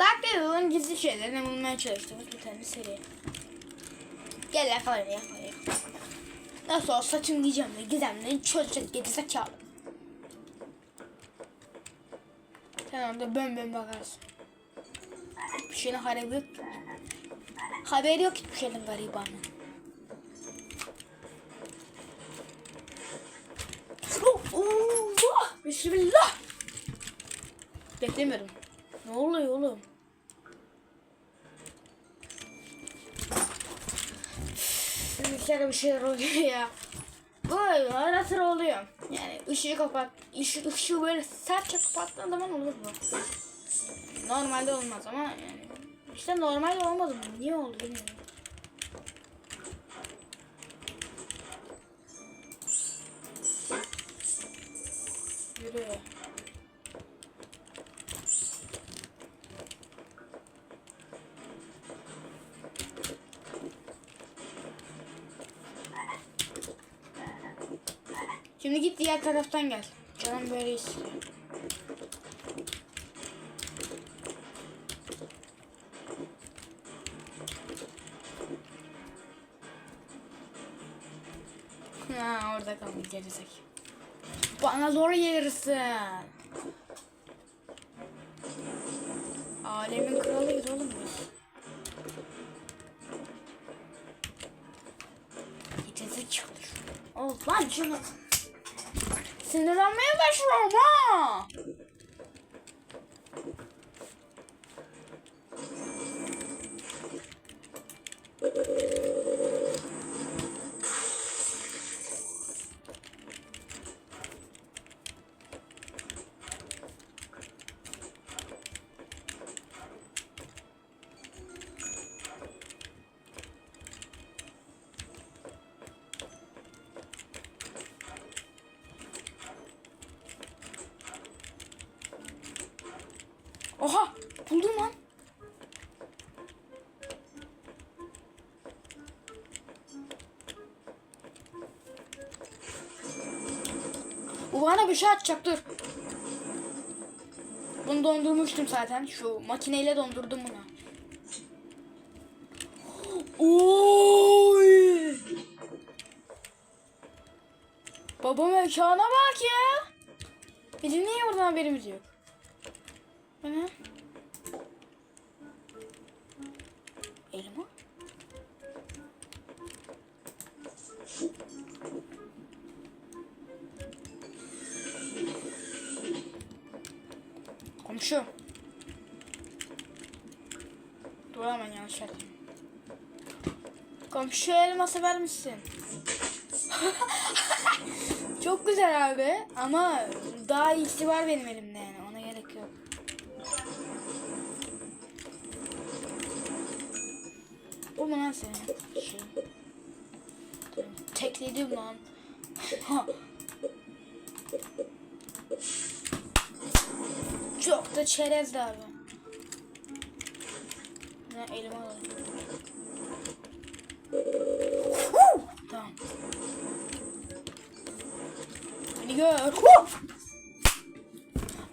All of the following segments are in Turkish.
Dark Riddle'ın gizli şeylerini bulmaya çalıştığımız bir tane seri. Gel yakala beni yakala yakala. Nasıl olsa tüm gizemleri gizemleri çözecek geri zekalı. Sen orada bön bön bakarsın. Bir şeyin haberi yok. Haberi yok hiçbir şeyden garibanın. Bismillah! Beklemiyorum. Ne oluyor oğlum? Bir kere bir şeyler oluyor ya. Böyle ara sıra oluyor. Yani ışığı kapat, ışığı, ışığı böyle sertçe kapattığın zaman olur mu? Normalde olmaz ama yani işte normalde olmadı mı? Niye oldu bilmiyorum. Yürü. Şimdi git diğer taraftan gel. Canım böyle istiyor. Ha orada kalmış gerizek. Bana zor gelirsin. Alemin kralıyız oğlum biz. Gidecek çalış. Oh lan şunu. 今天咱没买水儿吗 Bu bana bir şey atacak dur. Bunu dondurmuştum zaten. Şu makineyle dondurdum bunu. Oy! Baba mekana bak ya. Bizim niye buradan haberimiz yok? Bu ne? Elma? Dur hemen yanlış yaptım. Komşu elma sever misin? Çok güzel abi ama daha iyisi var benim elimde yani ona gerek yok. Mu lan senin? Şey. Tekledim lan. Çok da çerezdi abi. Elime alalım. Beni gör. Huh!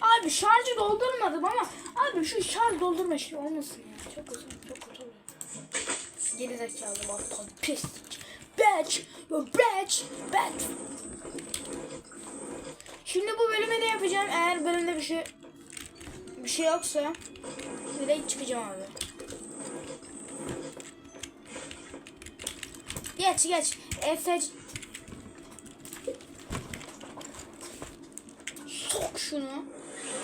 Abi şarjı doldurmadım ama abi şu şarj doldurma şey olmasın ya. Çok uzun, çok kötü oluyor. Geri zekalı aptal pislik. Bitch, you bitch, bitch. Şimdi bu bölümü de yapacağım. Eğer bölümde bir şey bir şey yoksa direkt çıkacağım abi. Geç geç. Efe Sok şunu.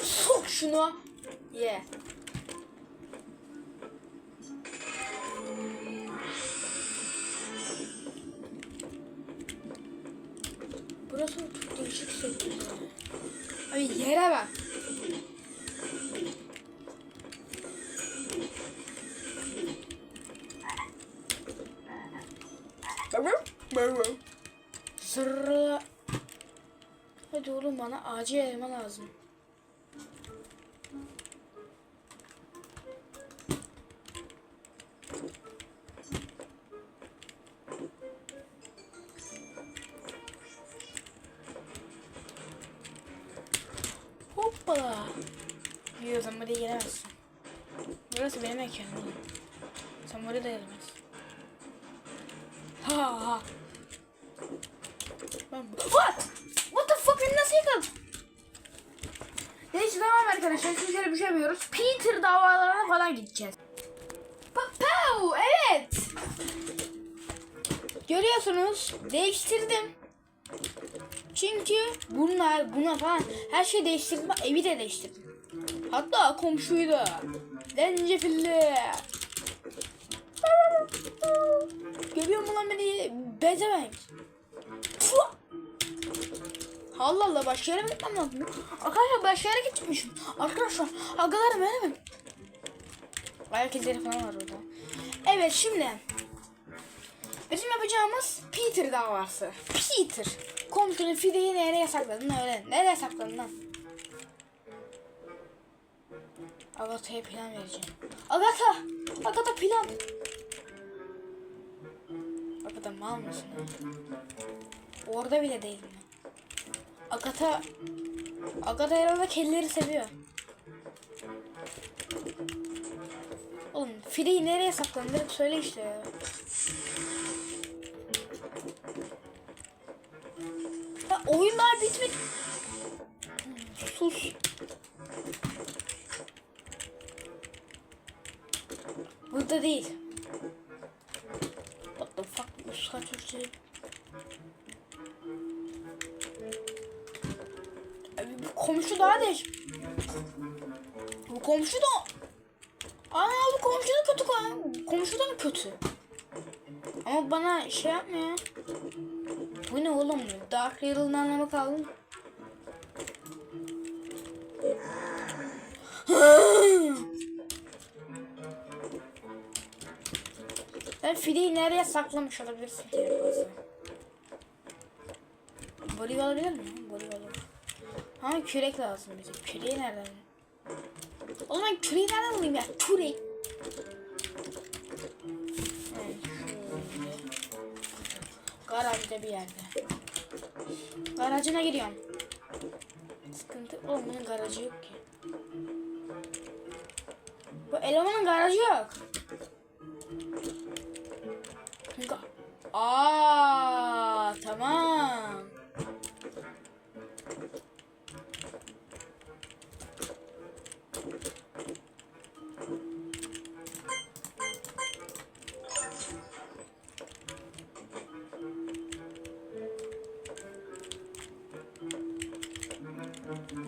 Sok şunu. Ye. Yeah. Hadi oğlum bana acil elma lazım. Hoppala. Yiyorsan buraya gelemezsin. Burası benim mekanım. Sen buraya da gelmez. Ha ha. Ben What? What the fuck? Beni nasıl yıkadın? Neyse tamam arkadaşlar. Sizlere bir şey yapıyoruz. Peter davalarına falan gideceğiz. Papau! Evet. Görüyorsunuz. Değiştirdim. Çünkü bunlar buna falan her şeyi değiştirdim. Evi de değiştirdim. Hatta komşuyu da. Zencefilli. Görüyor musun lan beni? Bezemek. Allah Allah başka yere gitmem lazım? Arkadaşlar başka yere gitmişim. Arkadaşlar agalarım öyle mi? Ayak izleri falan var orada. Evet şimdi. Bizim yapacağımız Peter davası. Peter. Komşunun fideyi nereye sakladın öyle. Nereye sakladın lan? Agatha'ya plan vereceğim. Agatha! Agatha plan. Agatha mal mısın? Orada bile değil mi? Agatha... Agatha herhalde kedileri seviyor. Oğlum fideyi nereye saklandın? Direkt söyle işte ya. Ya oyun daha bitmedi. Sus. Burada değil. What the fuck? Bu saç komşu daha değiş. Bu komşu da... Aa bu komşu da kötü. Komşu da mı kötü? Ama bana şey yapmıyor. Bu ne oğlum? Dark Riddle'ın anlamı kaldı? Sen fideyi nereye saklamış olabilirsin ki fazla? Boli olabilir mi? Boli Ama kürek lazım bize. Küreği nereden? Oğlum ben küreği nereden bulayım ya? Kürek. Garajda bir yerde. Garajına giriyorum. Sıkıntı. Oğlum bunun garajı yok ki. Bu elemanın garajı yok. Ga Aa tamam.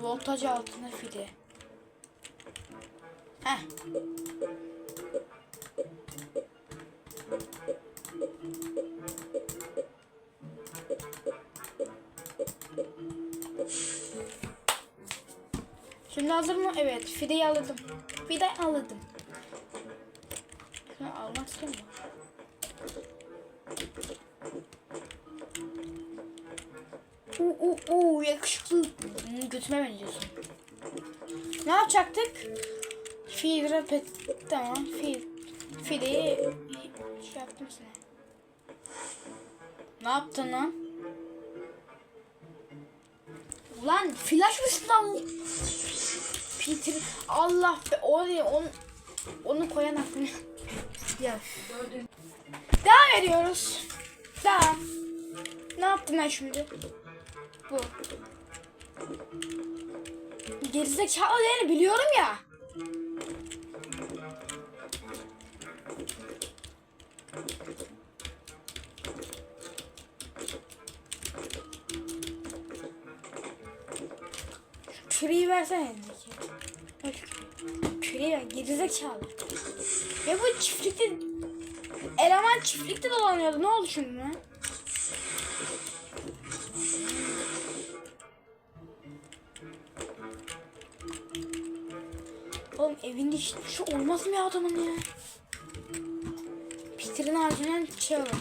Voltaj altına fide. Heh. Şimdi hazır mı? Evet. Fideyi aldım. Fide aldım. Şunu almak istiyorum. Uuu uu, uu, yakışıklı. Hmm, Götüme benziyorsun. Ne yapacaktık? Fidra pet tamam. Fid fideyi şey yaptım sana. Ne yaptın lan? Ulan flash mısın lan? Peter Allah be oraya onu onu koyan aklını. ya. Devam ediyoruz. Devam. Ne yaptım ben şimdi? Bu. Gerizekalı değil biliyorum ya. Küreği versene elindeki. Bak küreği. Ver gerizekalı. Ya bu çiftlikte eleman çiftlikte dolanıyordu. Ne oldu şimdi evinde hiç şu olmaz mı ya adamın ya? Peter'ın ağacından şey alalım.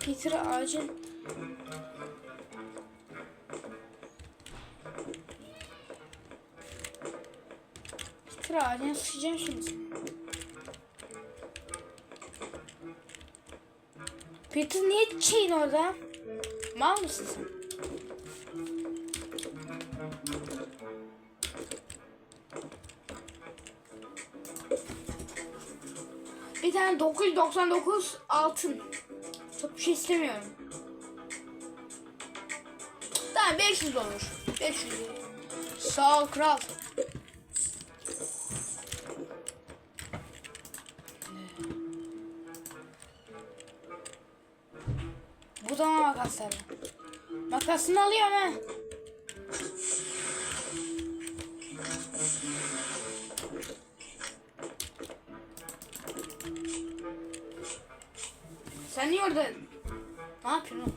Peter ağacın Peter ağacına sıçacağım şimdi. Peter niye şeyin orada? Mal mısın sen? Tane 999 altın. Çok bir şey istemiyorum. Tamam 500 olur. 500 olur. Sağ ol kral. Bu da makasları. Makasını alıyorum ha. Sen niye orada? Ne yapıyorsun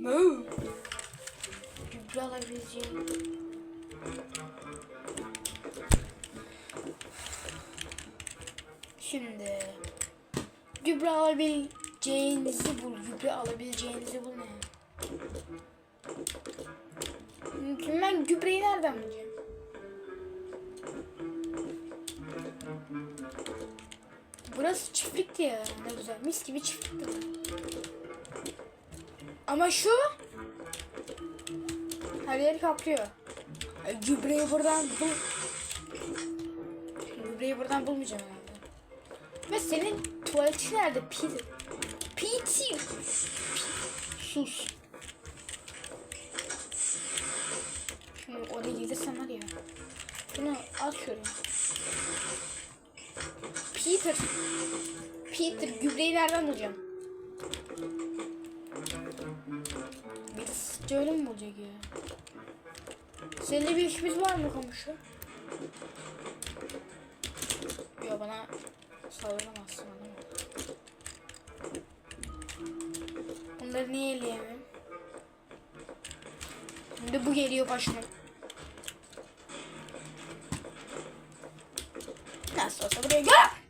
oğlum? Gübre alabileceğim. Şimdi gübre alabileceğinizi bul. Gübre alabileceğinizi bul ne? Ben gübreyi nereden bulacağım? Çiftlikti ya. Ne güzel. Mis gibi çiftlikti. Ama şu her yeri kaplıyor. Gübreyi buradan bul. Gübreyi buradan bulmayacağım herhalde. Ve senin tuvaletin nerede? Peter. Peter. Sus. Şimdi oraya gelirsen var ya. Şunu at şöyle. Peter. Peter gübreyi nereden bulacağım? Birisi öyle mi olacak ya? Seninle bir işimiz var mı komşu? Yok bana sallamazsın değil mi? Bunları niye eleyemem? Şimdi bu geliyor başıma. Nasıl olsa buraya gel.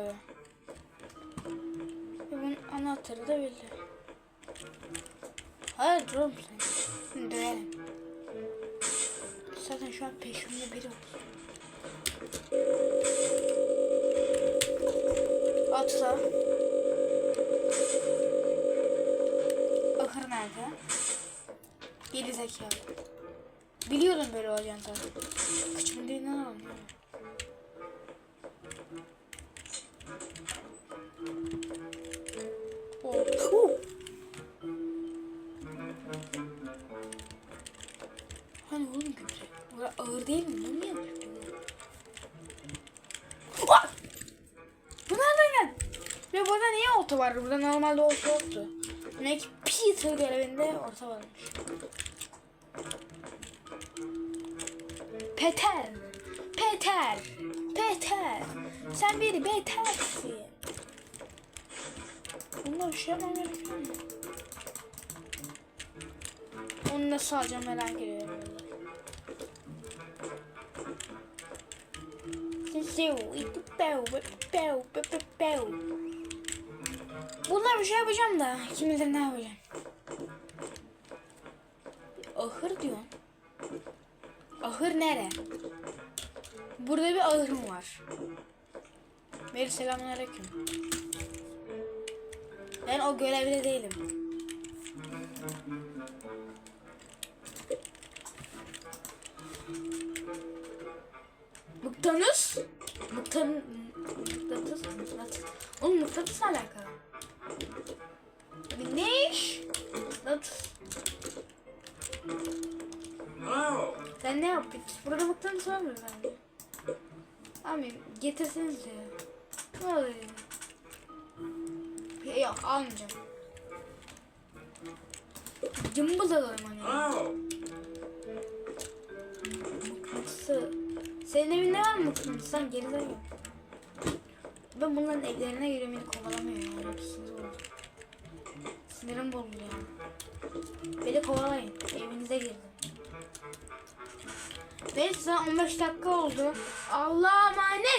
Abi. Bunun anahtarı da belli. Hayır oğlum sen. Dönelim. Zaten şu an peşimde biri var. Atla. Ahır nerede? Geri zekalı. Biliyordum böyle olacağını tabii. Kıçımın dilinden alalım. Hani oğlum gübre? Bura ağır değil mi? Bunu yapıyorsun? Ah! Bu nereden geldi? Ve burada niye olta var? Burada normalde olta yoktu. Demek ki Peter görevinde orta varmış. Peter. Peter. Peter. Sen bir betersin. Bunda bir şey yapmam mu? Onu nasıl alacağım merak ediyorum. Bunlar bir şey yapacağım da kim bilir ne yapacağım. Ahır diyorsun. Ahır nere? Burada bir ahırım var. Meri selamünaleyküm. Ben o görevde değilim. Mıktanız? Ben ne yaptık? Burada baktan sonra mı ben? Abi getirseniz ya. Ne oluyor? Ya, yok almayacağım. Cımbız alalım hani. Mıknatısı. Senin evinde var mı mıknatısı? Sen geri gel. Ben bunların evlerine göre beni kovalamıyor ya. Sinir oldu. Sinirim bozuldu ya. Beni kovalayın. Evinize girin. 5 15 dakika oldu. Allah'a emanet.